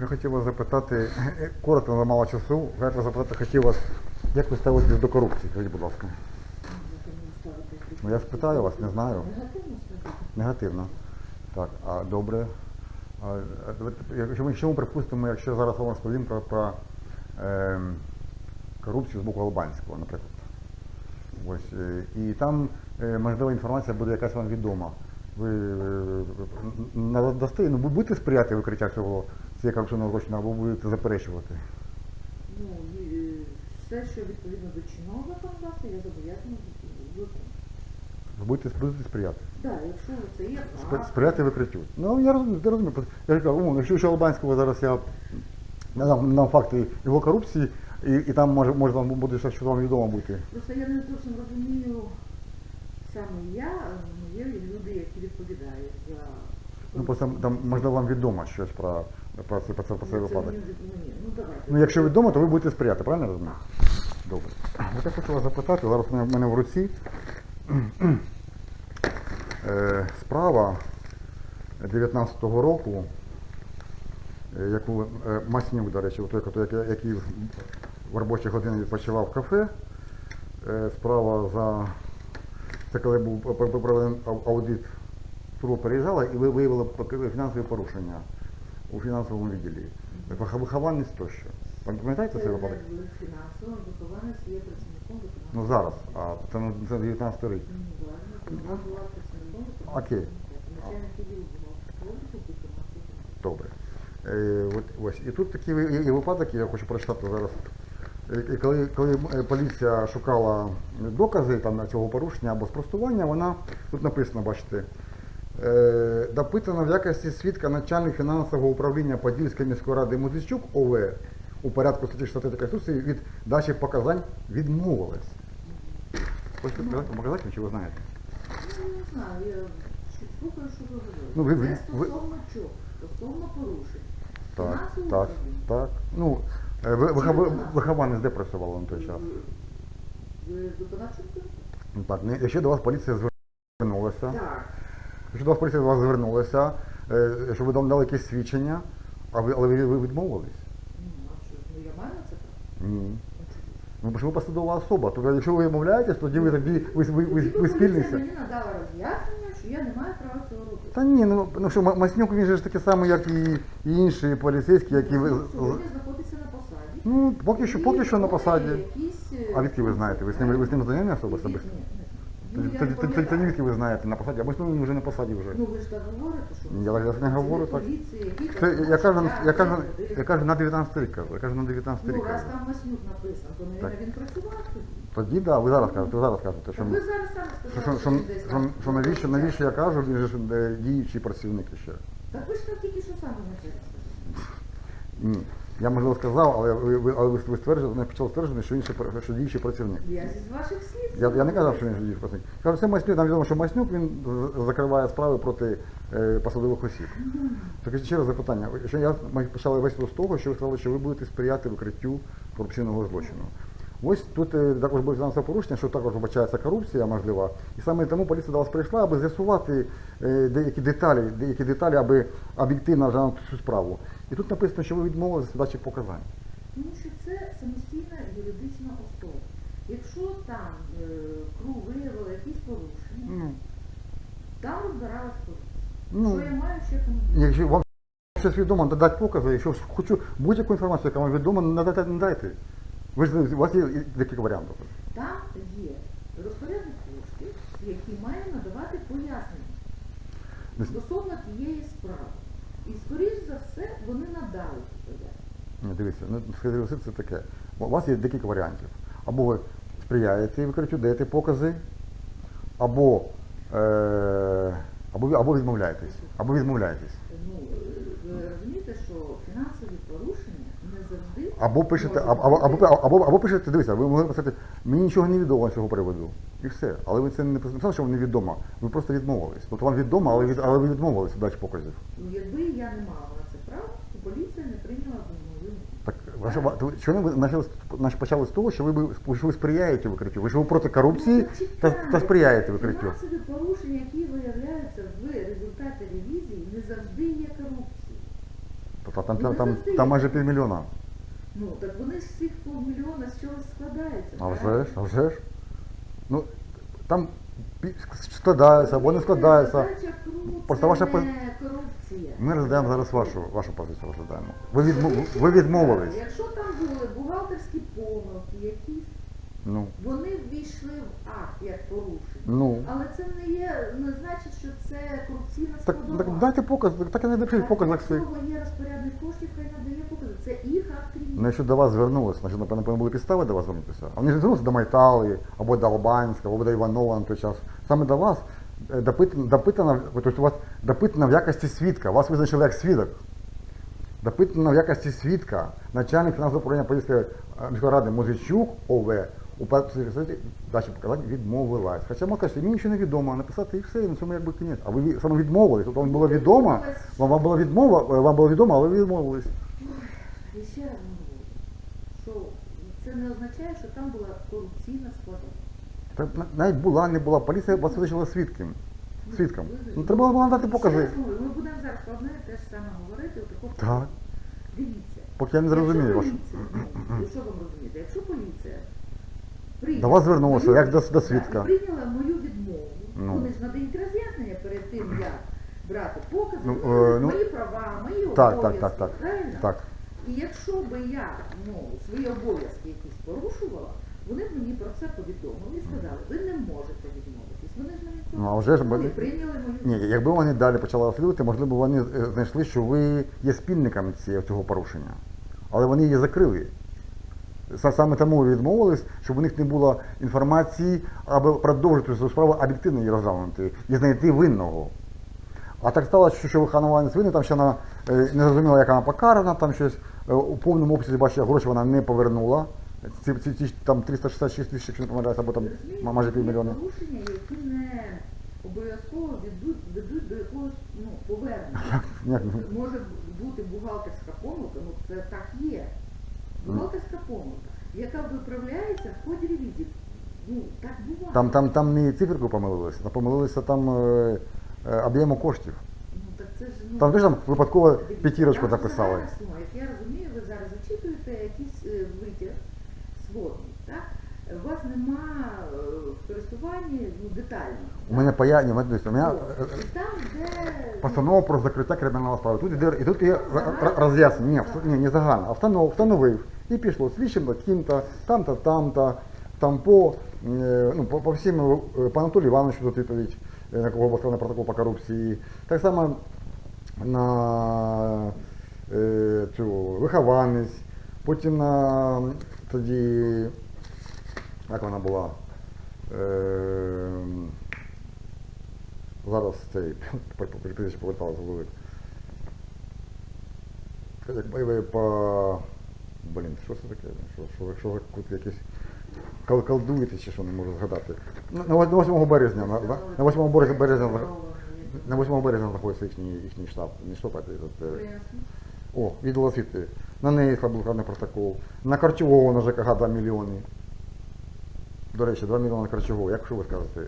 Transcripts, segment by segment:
Я хотів вас запитати, е, коротко на мало часу, я вас запитати хотів вас, як ви ставитесь до корупції, скажіть, будь ласка. Ну я спитаю вас, не знаю. Негативно. Так, а добре. А, якщо ми, припустимо, якщо зараз вам розповім про, про ем, корупцію з боку Албанського, наприклад. Ось, е, і там, е, можливо, інформація буде якась вам відома. Ви е, надасте, ну, будете сприяти викриття цього цієї корупційного злочину, або будете заперечувати? Ну, і, е, все, що відповідно до чинного законодавства, я зобов'язана виконати. Ви будете, будете сприяти? Так, якщо це є Спри- Сприяти викриттю. Ну, я розумію, я розумію. Я ж кажу, умовно, якщо ще Албанського зараз я надам, надам факти його корупції, і, і там може, може вам буде щось, що вам відомо бути. просто я не зовсім розумію саме я, а є люди, які відповідають за Ну, просто там, можливо, вам відомо щось про, цей Ну, мені від- Ну. Ну, якщо відомо, то ви будете сприяти, правильно я розумію? Добре. От я хочу вас запитати, зараз в мене в руці е, справа 19-го року, е, яку е, Маснюк, до речі, той, який, в робочі години відпочивав в кафе. Справа за це коли був проведений аудит, служба переїжджала і ви виявили фінансові порушення у фінансовому відділі. Вих- Вихованість тощо. Пам'ятаєте Це цей випадок? фінансово, вихованець є працівником. Ну зараз, а це, на- це 19 рік. Вона була працівником Окей. Начальник відділу. Добре. Е, от, ось. І тут ви- є випадок, я хочу прочитати зараз. Е, Коли, коли е, поліція шукала докази там, на цього порушення або спростування, вона тут написано, бачите, е, допитано в якості свідка начальник фінансового управління Подільської міської ради Музичук ОВ у порядку статті 63 Конституції від дачі показань відмовилась. Хочете сказати, показати, чи ви знаєте? Ну, не знаю, я слухаю, що ви Ну, говорите. ви- Це ви- стосовно чого? Стосовно порушень. Так, так, управління. так. Ну, е, ви- вихов- вихованець де працювала на той час? Ви ви виконавчого комітету? Ну, Так, не- якщо до вас поліція звернулася, Так. Якщо до вас поліція до вас звернулася, е, що ви дали якісь свідчення, а ви, але ви, ви відмовились? Ну, а що, я маю це право? Ні. Ну, ж ви посадова особа. Тобто, якщо ви відмовляєтесь, тоді ви тоді ви, ви, ви, ви поліція спільниця. мені надала роз'яснення, що я не маю права цього робити. Та ні, ну, ну що, Маснюк він же ж такий самий, як і, і інші поліцейські, які ви. Сьогодні знаходиться на посаді. Ну, поки що, поки що на посаді. Якісь, е, А відки ви знаєте? Ви з ним, ви з ним знайомі особи особисто? ні, Тоді, Ну, тоді, тоді, тоді, пам'ятаю. ви знаєте на посаді, або ж ну, він вже на посаді вже. Ну ви ж так говорите, що я так не говорю, так. поліції, Це, я, кажу, я, кажу, я кажу на 19 рік кажу, я кажу на 19 Ну, раз кажу. там Маснюк написано, то Так. він працював тоді. Тоді да, ви зараз кажете, ви зараз кажете, що, ви зараз що, сказали, що, що, він десь що, там що навіщо, навіщо я кажу, він же ж е, діючий працівник ще. Так ви ж там тільки що саме сказали. Ні. Я можливо сказав, але ви, але ви, стверджували, не почали стверджувати, що він ще що діючий працівник. Я зі ваших слів. Я, я не казав, що він діючий працівник. Кажу, це Маснюк, нам відомо, що Маснюк він закриває справи проти е, посадових осіб. Так ще раз запитання. Що я ми почали весь з того, що ви сказали, що ви будете сприяти викриттю корупційного злочину. Ось тут е, також було фінансове порушення, що також вбачається корупція, можлива. І саме тому поліція до вас прийшла, аби з'ясувати е, деякі деталі, деякі деталі, аби об'єктивно розглянути цю справу. І тут написано, що ви відмовилися від дачі показань. Тому що це самостійна юридична особа. Якщо там е, КРУ виявила якісь порушення, Ну, там розбиралась поліція. Ну. Що я маю ще коментувати? якщо вам щось відомо, додати покази, якщо хочу будь-яку інформацію, яка вам відома, надайте, надайте. Ви ж у вас є декілька варіантів. Там є розпорядник коштів, який має надавати пояснення стосовно тієї справи. І, скоріш все, вони надали пояснення. Ні, дивіться, ну схитросир це таке. У вас є декілька варіантів. Або ви сприяєте викриттю, даєте покази, або, е, або, або відмовляєтесь. Або відмовляєтесь. Ну, ви розумієте, що фінансові порушення не завжди Або пишете, або, або, або, або, або пишете, дивіться, ви могли написати, мені нічого не відомо з цього приводу. І все. Але ви це не написали, що вам невідомо. Ви просто відмовились. Тобто вам відомо, але, від, але ви відмовились від дачі показів. Ну, якби я не мала Так, ваша, ва- то чому ви почали, з- почали з того, що ви, би- що ви сприяєте викриттю? Ви ж ви проти корупції та, та сприяєте викриттю. Фінансові порушення, які виявляються в результаті ревізії, не завжди є корупцією. Тобто там, Ну, там, не там, завжди там є. майже півмільйона. Ну, так вони з цих півмільйона з чогось складаються. А вже правильно? ж, а вже ж. Ну, там пі- складається або не складається. Задача КРУ Просто це ваша не по- корупція. Ми розглядаємо зараз вашу, вашу позицію розглядаємо. Ви, відмо, ви відмовились. Якщо там були бухгалтерські помилки, якісь, Ну, вони ввійшли в акт як порушення. ну. Але це не є, не значить, що це корупційна Так, складова. так дайте показ, так і не напишіть показ Якщо є розпорядник коштів, хай надає покази. Це їх акт Ну, рівня. якщо до вас звернулися, значить, напевно, напевно, були підстави до вас звернутися. А вони ж звернулися до Майтали, або до Албанська, або до Іванова на той час. Саме до вас допитано, допитано, тобто у вас допитано в якості свідка. Вас визначили як свідок. Допитано в якості свідка начальник фінансового управління Поліської е, міської ради Музичук ОВ у дачі показань відмовилась. Хоча можна сказати, мені нічого не відомо, написати і все, і на цьому якби кінець. А ви саме відмовились. Тобто вам було відомо, вам, вам було відмова, е, вам було відомо, але ви відмовились. Ще раз що це не означає, що там була корупційна складова. Навіть була, не була, поліція вас визначила свідком. Свідком. Ну, треба було надати покази. Ми будемо зараз про одне те ж саме говорити. Отако. Так. Дивіться. Поки я не зрозумію Якщо вашу. поліція, ну, що вам розумієте, якщо поліція прийняла До вас звернулася, мою- як до- до свідка. прийняла мою відмову, Ну. вони ж надають роз'яснення перед тим, як брати покази, Ну, ну, е, ну, мої права, мої Так, так, обов'язки, так, так. правильно? Так. І якщо би я ну, свої обов'язки якісь порушувала, вони б мені про це повідомили і сказали, ви не можете відмовитись. Вони ж мені Ну, а вже ж вони вони- прийняли мою Ні, якби вони далі почали розслідувати, можливо, вони е, знайшли, що ви є спільниками цієї- цього порушення. Але вони її закрили. Са- Саме тому ви відмовились, щоб у них не було інформації, аби продовжити цю справу об'єктивно її розглянути і знайти винного. А так сталося, що, що Ханова не там ще вона е, не зрозуміла, як вона покарана, там щось е, у повному обсязі бачу, гроші вона не повернула. Там 366 тисяч, якщо не помиляюся, або там майже півмільйона. порушення, які не обов'язково ведуть, до якогось ну, повернення. Ну, Може бути бухгалтерська помилка, ну це так є. Бухгалтерська помилка, яка виправляється в ході ревізії. Ну, так буває. Там, там, там не циферку помилилися, а помилилися там е, е, об'єму коштів. Ну, так це ж, ну, Там теж там випадково п'ятірочку записали. сума. Як я розумію, ви зараз зачитуєте якийсь е, витяг сводний, так? У вас нема е, в користуванні ну, детально. У мене паяння, у мене, дивіться, у мене І там, де постанова про закриття кримінального справи. Тут іде, і тут є р- роз'яснення. Ні, ні, не загально, а встанов, встановив. І пішло слідчим таким-то, там-то, там-то, там по, е, ну, по, по всім, е, по Анатолію Івановичу тут відповідь, е, на кого був складений протокол по корупції. Так само на е, цю вихованець, потім на тоді, як вона була, е, зараз цей прізвище поверталося голови. Як бойовий по. Блін, що це таке? Що, що, що ви тут якісь кол- колдуєте чи що не можу згадати. На, на 8 березня, на, на- на 8 березня, на 8 березня знаходиться їхній, їхній штаб. Не штаб, а о, відділ освіти. На неї складний протокол. На Корчового на ЖКГ 2 мільйони. До речі, 2 мільйони на Корчового. Як що ви скажете?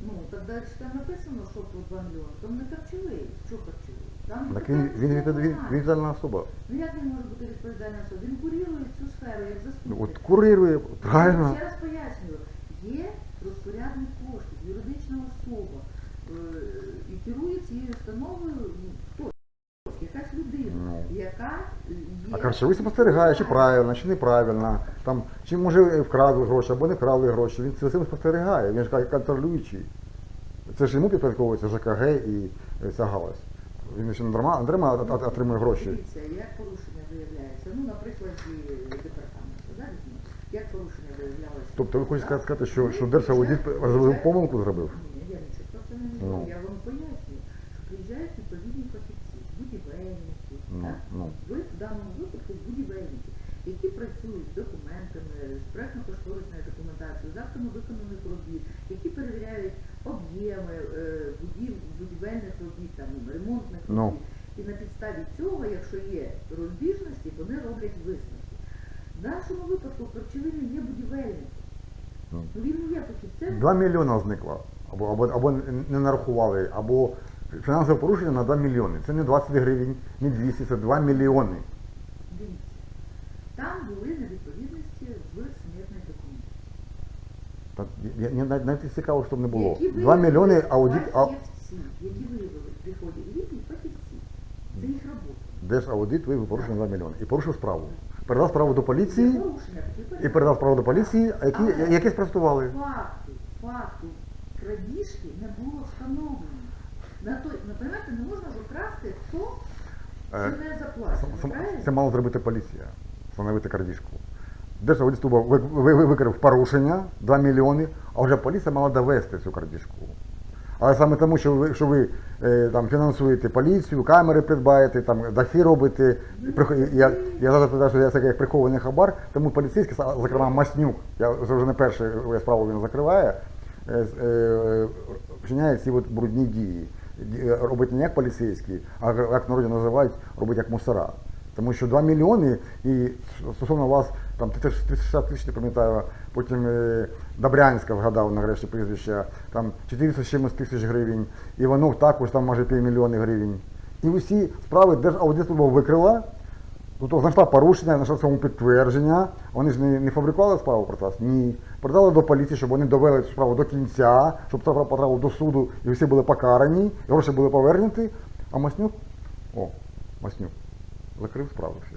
Ну, так далі там написано, що тут 2 мільйони. Там не харчовий. Що харчовий? Там Так він, він, він, він, він відповідальна особа. Ну як він може бути відповідальна особа? Він курірує цю сферу як Ну, заступник. От курирує, правильно. Ще раз пояснюю, є розпорядник коштів, юридична особа, е, і керує цією установою ну, хто? Якась людина, Ну. яка А Карчевий спостерігає, чи правильно, чи неправильно. Там, чи може вкрали гроші або не вкрали гроші. Він це цим спостерігає, він ж контролюючий. Це ж йому підпорядковується ЖКГ і е, ця галузь. Він ще не дарма, дарма от- от- отримує гроші. Дивіться, як порушення виявляється. Ну, наприклад, департаменту, да. Як порушення виявлялося? Тобто ви хочете сказати, що, що Ми Держаудит вже- помилку зробив? Ні, я нічого про це не Ну. говорю. Я вам пояснюю, що приїжджають відповідні фахівці, будівельники, Ну, ну. ви в даному випадку будівельники, які працюють з документами, з проектно-кошторисною документацією, з актами виконаних робіт, які перевіряють об'єми е, будів- будівельних робіт, там, ремонтних Ну. робіт. І на підставі цього, якщо є розбіжності, вони роблять висновки. В нашому випадку Корчовий є будівельником. Ну. Ну, він не є фахівцем. 2 мільйони зникло. Або, або, або не нарахували, або фінансове порушення на 2 мільйони. Це не 20 гривень, не 200, це 2 мільйони. Дивіться. Там були невідповідності в смертних документах. Та я- я- навіть навіть цікаво, щоб не було. Які 2 виявили мільйони аудит, а, фахівці, які виявили при ході різні фахівці. Це їх робота. Держаудит виявив порушення на 2 мільйони. І порушив справу. Передав справу до поліції порушення, такі і порядки. передав справу до поліції, а які, які спростували. Факту, факту крадіжки не було встановлено. На той, ну, понимаєте, не можна ж украсти то, що Е, не заплачено, Це- правильно? Це мало зробити поліція, встановити крадіжку. Ви- ви- викрив порушення 2 мільйони, а вже поліція мала довести цю крадіжку. Але саме тому, що ви, що ви е, там, фінансуєте поліцію, камери придбаєте, там, дахи робите. Я, я зараз питаю, що я це як прихований хабар, тому поліцейський, зокрема Маснюк, я вже не першу справу він закриває, е, е, вчиняє ці от брудні дії. Е, Робить не як поліцейський, а як народі називають, робить як мусора. Тому що 2 мільйони і стосовно вас там 360 тисяч, не пам'ятаю, потім е, Добрянська вгадав нарешті прізвище, там 400 чимось тисяч гривень, Іванов також там майже півмільйони гривень. І усі справи Держаудитслужба викрила, тобто знайшла порушення, знайшла цьому підтвердження. Вони ж не, не фабрикували справу проти вас? Ні. Передали до поліції, щоб вони довели цю справу до кінця, щоб справа потрапила до суду і всі були покарані, і гроші були повернуті. А Маснюк, о, Маснюк, закрив справу всі.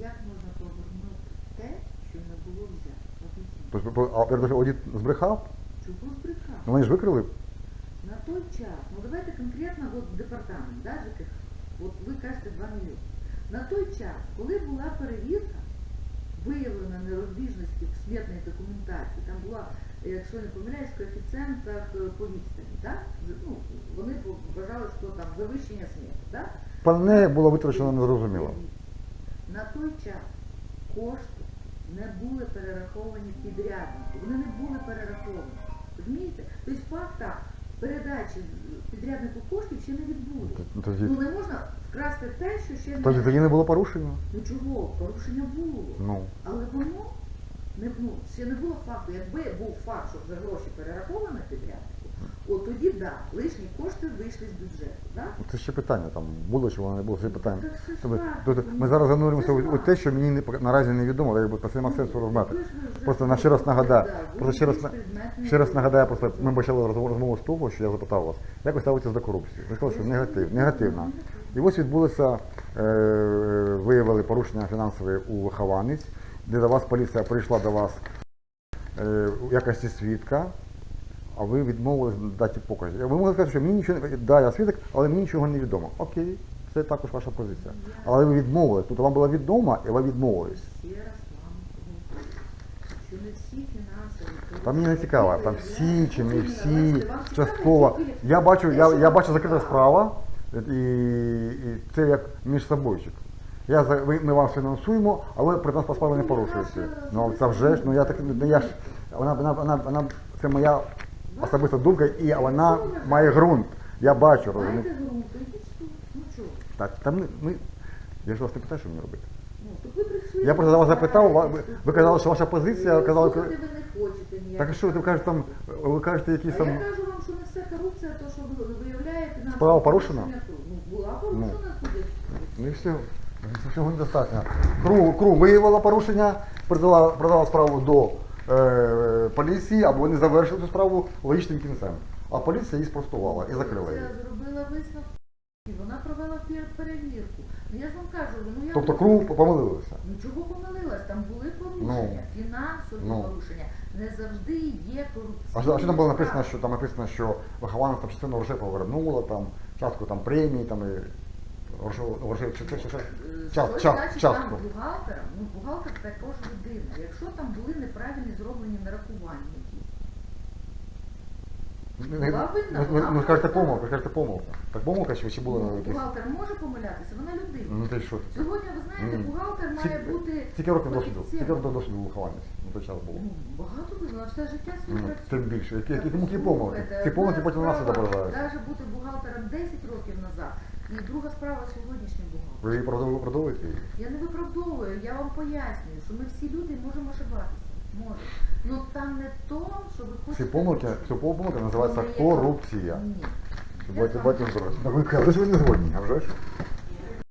Як можна повернути те, що не було взято? Об'ясніть. Тобто, а передача аудит збрехав, Чого збрехав? ну вони ж викрили. На той час, ну давайте конкретно от департамент, да, ЖКХ, от ви кажете 2 мільйони. На той час, коли була перевірка, виявлено нерозбіжності в смітній документації, там була, якщо не помиляюсь, коефіцієнтах е, по відстані, да? Ну, вони вважали, що там завищення сміття, да? Пане було витрачено незрозуміло. На той час кошти не були перераховані підряднику, вони не були перераховані. Розумієте? Тобто факта передачі підряднику коштів ще не відбулося. Ну, Тоді, Ну не можна вкрасти те, що ще не тоді, тоді не було порушення. ну чого, порушення було. Ну. Але воно не ну, ще не було факту. Якби був факт, що вже гроші перераховані підряднику, от тоді да, лишні кошти вийшли з бюджету. Да? Це ще питання там було чи воно не було, це питання. Це ж Тобто, факт. тобто ми зараз зануримося у, у те, що мені не, пок- наразі невідомо, але якби це нема сенсу розмати. Просто на ще раз нагадаю, Да, просто ще раз, на- ще раз нагадаю, просто ми почали розмову, розмову з того, що я запитав вас, як ви ставитеся до корупції? Ви сказали, що негатив, негативно. І ось відбулося, е, виявили порушення фінансове у вихованець, де до вас поліція прийшла до вас е, у якості свідка, а ви відмовились дати покази. Ви могли сказати, що мені нічого не да, я свідок, але мені нічого не відомо. Окей, це також ваша позиція. Але ви відмовились, тобто вам було відомо, і ви відмовились. Вам Там мені не цікаво, там всі чи не всі, Вам частково. Я бачу, я, я бачу закрита справа, і, і це як між собойчик. Я, ви- ми вас фінансуємо, а ви при нас по не порушуєте. Ну це вже ж, ну я так, ну я ж, вона, вона, вона, вона, це моя особиста думка, і вона має ґрунт. Я бачу, розумієте? Ну? Так, там ми, я ж вас не питаю, що мені робити. Ну. Я просто вас запитав, ва- ви, ви казали, що ваша позиція, Ну, казали, ви не хочете ніяк. так а що ви кажете там, ви кажете якісь А там. я кажу вам, що не все корупція, то що ви виявляєте нам. Справа порушена? Ну, була порушена судять. Ну і все. Всього недостатньо. Кру, кру виявила порушення, передала, передала справу до поліції, або вони завершили цю справу логічним кінцем. А поліція її спростувала і закрила її. Поліція зробила висновок, і вона провела перевірку. Ну я ж вам кажу, ну я Тобто кру помилилася. Ну чого помилилась? Там були порушення, фінансові ну. порушення. Не завжди є що, а що там було написано, що там написано, що вихованець там частину грошей повернула, там частку там премії, там і там бухгалтером? Ну бухгалтер також людина. Якщо там були неправильні зроблені нарахування якісь. Ну, Була ну, винна, ну, була ну, скажете помилка, скажете помилка. Так помилка чи, чи була Ну, бухгалтер може помилятися, вона людина. Ну ти що? Сьогодні, ви знаєте, Ні. бухгалтер має Скільки- бути. Скільки років досвіду? фахівцем. Скільки років досвіду вихованець на той час було? Ну, багато вона все життя Ну, працює. тим більше. Які, які, які помилки? слухайте, Ці помилки одна потім на нас справа відображаються. Даже бути бухгалтером 10 років назад, і друга справа сьогоднішня бухгалтером. Ви її виправдовуєте її? Я не виправдовую, я вам пояснюю, що ми всі люди можемо ошибатися. Може. Ну там не то, що ви хочете. Всі помилки, всі помилка називається Ну, корупція. Ні. Давайте, давайте розбиратися. Так ви кажете, що ви не згодні, а вже ж?